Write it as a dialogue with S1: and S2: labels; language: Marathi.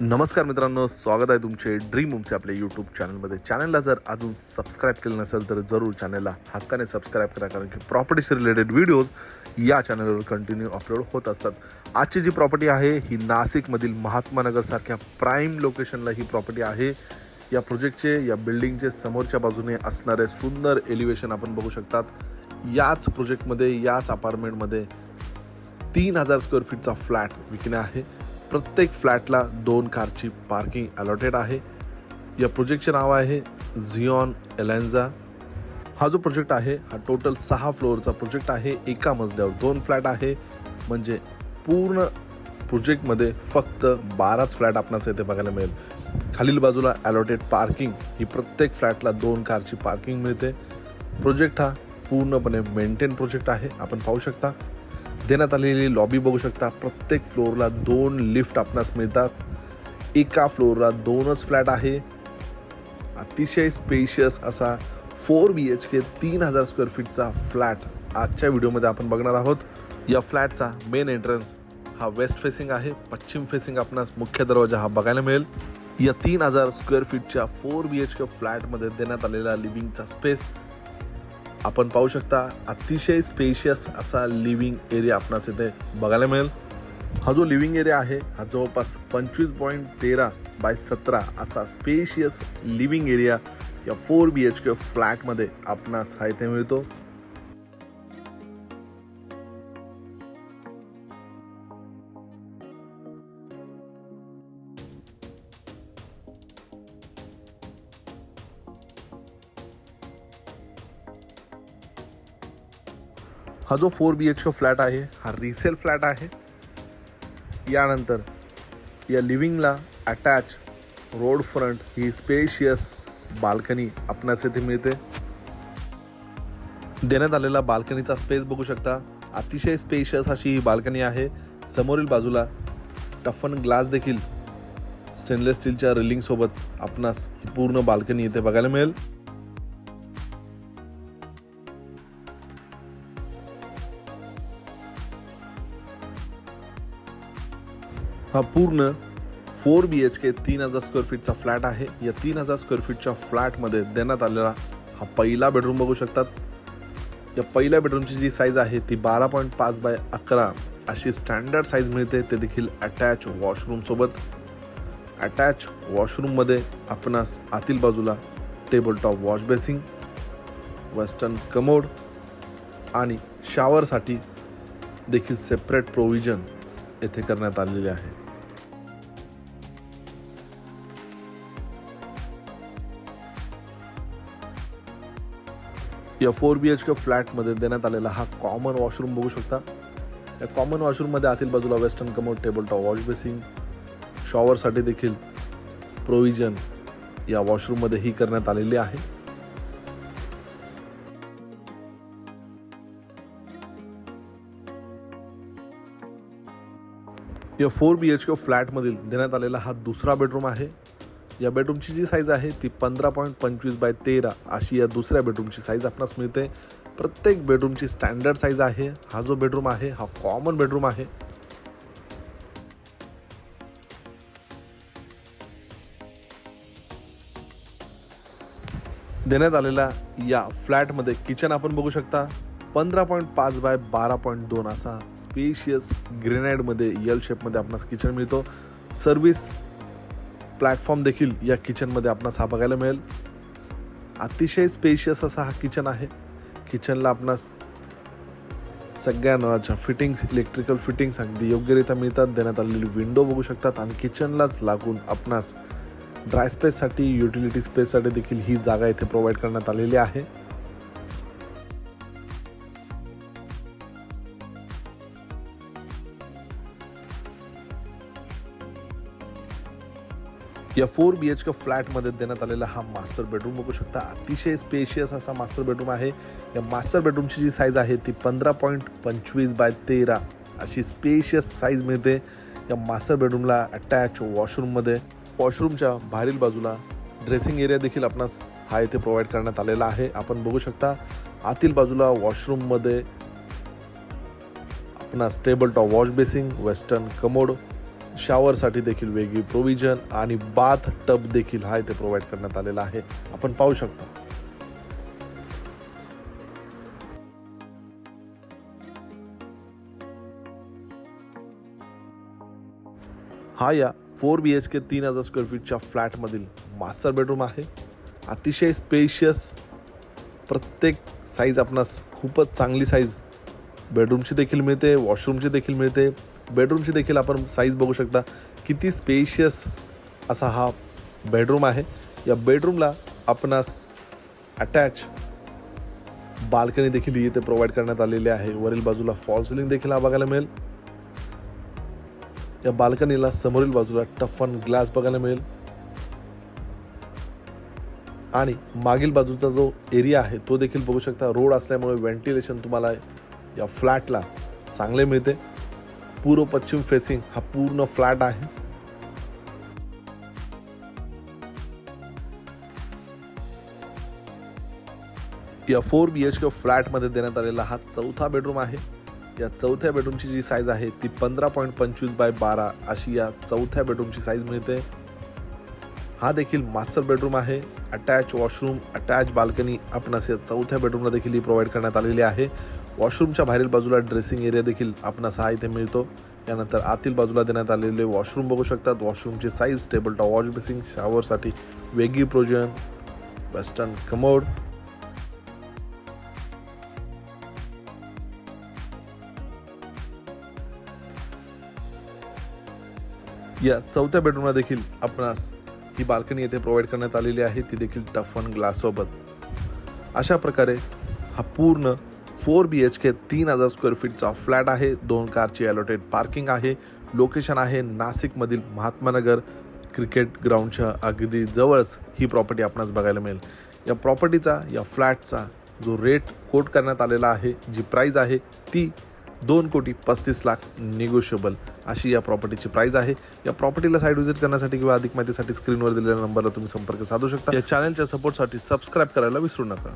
S1: नमस्कार मित्रांनो स्वागत आहे तुमचे ड्रीम होमचे आपल्या यूट्यूब चॅनलमध्ये चॅनलला जर अजून सबस्क्राईब केलं नसेल तर जरूर चॅनलला हक्काने सबस्क्राईब करा कारण की प्रॉपर्टीशी रिलेटेड व्हिडिओज या चॅनलवर कंटिन्यू अपलोड होत असतात. आजची जी प्रॉपर्टी आहे ही नाशिकमधील महात्मानगरसारख्या प्राईम लोकेशनला ही प्रॉपर्टी आहे. या प्रोजेक्टचे या बिल्डिंगचे समोरच्या बाजूने असणारे सुंदर एलिव्हेशन आपण बघू शकतात. याच प्रोजेक्टमध्ये याच अपार्टमेंटमध्ये तीन हजार स्क्वेअर फीटचा फ्लॅट विकणे आहे. प्रत्येक फ्लॅटला दोन कारची पार्किंग अलॉटेड आहे. या प्रोजेक्टचे नाव आहे झिऑन एलेन्झा हा जो प्रोजेक्ट आहे हा टोटल सहा फ्लोअरचा प्रोजेक्ट आहे. एका मजल्यावर दोन फ्लॅट आहे. म्हणजे पूर्ण प्रोजेक्टमध्ये फक्त बाराच फ्लॅट आपणास येथे बघायला मिळेल. खालील बाजूला अलॉटेड पार्किंग ही प्रत्येक फ्लॅटला दोन कारची पार्किंग मिळते. प्रोजेक्ट हा पूर्णपणे मेंटेन प्रोजेक्ट आहे. आपण पाहू शकता. देण्यात आलेली लॉबी बघू शकता. प्रत्येक फ्लोअरला दोन लिफ्ट आपणास मिळतात. एका फ्लोअरला दोनच फ्लॅट आहे. अतिशय स्पेशियस असा फोर बी एच के तीन हजार स्क्वेअर फीटचा फ्लॅट आजच्या व्हिडिओमध्ये आपण बघणार आहोत. या फ्लॅटचा मेन एंट्रन्स हा वेस्ट फेसिंग आहे. पश्चिम फेसिंग आपणास मुख्य दरवाजा हा बघायला मिळेल. या तीन हजार स्क्वेअर फीटच्या फोर बी एच के फ्लॅटमध्ये देण्यात आलेला लिव्हिंगचा स्पेस आपण पाहू शकता अतिशय स्पेशियस असा लिव्हिंग एरिया आपणास इथे बघायला मिळेल. हा जो लिव्हिंग एरिया आहे हा जवळपास पंचवीस पॉईंट तेरा बाय सतरा असा स्पेशियस लिव्हिंग एरिया या फोर बी एच के फ्लॅटमध्ये आपणास हा इथे मिळतो. हा जो four B H K flat आहे हा रिसेल फ्लॅट आहे. यानंतर या लिव्हिंगला अटॅच रोड फ्रंट ही स्पेशियस बाल्कनी आपणास येथे मिळते. देण्यात आलेला बाल्कनीचा स्पेस बघू शकता. अतिशय स्पेशियस अशी ही बाल्कनी आहे. समोरील बाजूला टफन ग्लास देखील स्टेनलेस स्टीलच्या रिलिंगसोबत आपणास ही पूर्ण बाल्कनी इथे बघायला मिळेल. हा पूर्ण फोर बी एच के तीन हजार स्क्वेअर फीटचा फ्लॅट आहे. या तीन हजार स्क्वेअर फीटच्या फ्लॅटमध्ये देण्यात आलेला हा पहिला बेडरूम बघू शकतात. या पहिल्या बेडरूमची जी साईज आहे ती बारा पॉईंट पाच बाय अकरा अशी स्टँडर्ड साईज मिळते. ते देखील अटॅच वॉशरूमसोबत अटॅच वॉशरूममध्ये आपणास आतील बाजूला table top wash basin western commode आणि शॉवरसाठी देखील सेपरेट प्रोव्हिजन येथे करण्यात आलेले आहे. या फोर बी एच के फ्लॅटमध्ये देण्यात आलेला हा कॉमन वॉशरूम बघू शकता. या कॉमन वॉशरूममध्ये आतील बाजूला western commode table top wash basin शॉवरसाठी देखील प्रोव्हिजन या वॉशरूममध्ये ही करण्यात आलेली आहे. या फोर बी एच के फ्लॅटमधील देण्यात आलेला हा दुसरा बेडरूम आहे. या बेडरूमची जी साईज आहे ती पंधरा पॉईंट पंचवीस बाय तेरा अशी या दुसऱ्या बेडरूमची साईज आपणास मिळते. प्रत्येक बेडरूमची स्टँडर्ड साईज आहे. हा जो बेडरूम आहे हा कॉमन बेडरूम आहे. देण्यात आलेल्या या फ्लॅटमध्ये किचन आपण बघू शकता. पंधरा पॉईंट पाच बाय बारा पॉईंट दोन असा स्पेशियस ग्रेनाईडमध्ये यल शेपमध्ये आपणास किचन मिळतो. सर्व्हिस प्लॅटफॉर्म देखील या किचनमध्ये आपणास हा बघायला मिळेल. अतिशय स्पेशियस असा हा किचन आहे. किचनला आपणास सगळ्या नळाच्या फिटिंग्स इलेक्ट्रिकल फिटिंग्स अगदी योग्यरित्या मिळतात. देण्यात आलेली विंडो बघू शकतात. आणि किचनलाच लागून आपणास ड्राय स्पेससाठी युटिलिटी स्पेससाठी देखील ही जागा इथे प्रोव्हाइड करण्यात आलेली आहे. या फोर बी एच के फ्लॅटमध्ये देण्यात आलेला हा मास्टर बेडरूम बघू शकता. अतिशय स्पेशियस असा मास्टर बेडरूम आहे. या मास्टर बेडरूमची जी साईज आहे ती पंधरा पॉईंट पंचवीस बाय तेरा अशी स्पेशियस साईज मिळते. या मास्टर बेडरूमला अटॅच वॉशरूममध्ये वॉशरूमच्या बाहेरील बाजूला ड्रेसिंग एरिया देखील आपणास हा इथे प्रोव्हाइड करण्यात आलेला आहे. आपण बघू शकता आतील बाजूला वॉशरूममध्ये आपणास table top wash basin western commode शॉवरसाठी देखील वेगळी प्रोव्हिजन आणि बाथ टब देखील हा इथे प्रोव्हाइड करण्यात आलेला आहे. आपण पाहू शकता. हा या फोर बी एच के तीन हजार स्क्वेअर फीटच्या फ्लॅटमधील मास्टर बेडरूम आहे. अतिशय स्पेशियस प्रत्येक साईज आपणास खूपच चांगली साईज बेडरूमची देखील मिळते वॉशरूमची देखील मिळते. बेडरूमची देखील आपण साईज बघू शकता. किती स्पेशियस असा हा बेडरूम आहे. या बेडरूमला आपणास अटॅच बाल्कनी देखील इथे प्रोव्हाइड करण्यात आलेली आहे. वरील बाजूला फॉल सिलिंग देखील हा बघायला मिळेल. या बाल्कनीला समोरील बाजूला टफन ग्लास बघायला मिळेल. आणि मागील बाजूचा जो एरिया आहे तो देखील बघू शकता. रोड असल्यामुळे व्हेंटिलेशन तुम्हाला या फ्लॅटला चांगले मिळते. पूर्व पश्चिम फेसिंग हा पूर्ण फ्लॅट आहे. या फोर बी एच के फ्लॅटमध्ये देण्यात आलेला हा चौथा बेडरूम आहे. या चौथ्या बेडरूमची जी साईज आहे ती पंधरा पॉईंट पंचवीस बाय बारा अशी या चौथ्या बेडरूमची साईज मिळते. हा देखील मास्टर बेडरूम आहे. अटॅच वॉशरूम अटॅच बाल्कनी आपणास या चौथ्या बेडरूमला देखील ही प्रोव्हाइड करण्यात आलेली आहे. वॉशरूमच्या बाहेरील बाजूला ड्रेसिंग एरिया देखील आपणास हा इथे मिळतो. यानंतर आतील बाजूला देण्यात आलेले वॉशरूम बघू शकतात. वॉशरूमची size table top wash basin शॉवरसाठी वेगळी प्रोजन वेस्टर्न कमोड या चौथ्या बेडरूमला देखील आपणास ही बाल्कनी येथे प्रोव्हाइड करण्यात आलेली आहे. ती देखील टफन ग्लास सोबत. अशा प्रकारे हा पूर्ण फोर बी एच के तीन हजार स्क्वेअर फीटचा फ्लॅट आहे. दोन कारची अलॉटेड पार्किंग आहे. लोकेशन आहे नाशिकमधील महात्मानगर क्रिकेट ग्राउंडच्या अगदी जवळच ही प्रॉपर्टी आपणास बघायला मिळेल. या प्रॉपर्टीचा या फ्लॅटचा जो रेट कोट करण्यात आलेला आहे जी प्राईज आहे ती दोन कोटी पस्तीस लाख निगोशिएबल अशी या प्रॉपर्टीची प्राईज आहे. या प्रॉपर्टीला साईड व्हिजिट करण्यासाठी किंवा अधिक माहितीसाठी स्क्रीनवर दिलेल्या नंबरला तुम्ही संपर्क साधू शकता. या चॅनलच्या सपोर्टसाठी सबस्क्राईब करायला विसरू नका.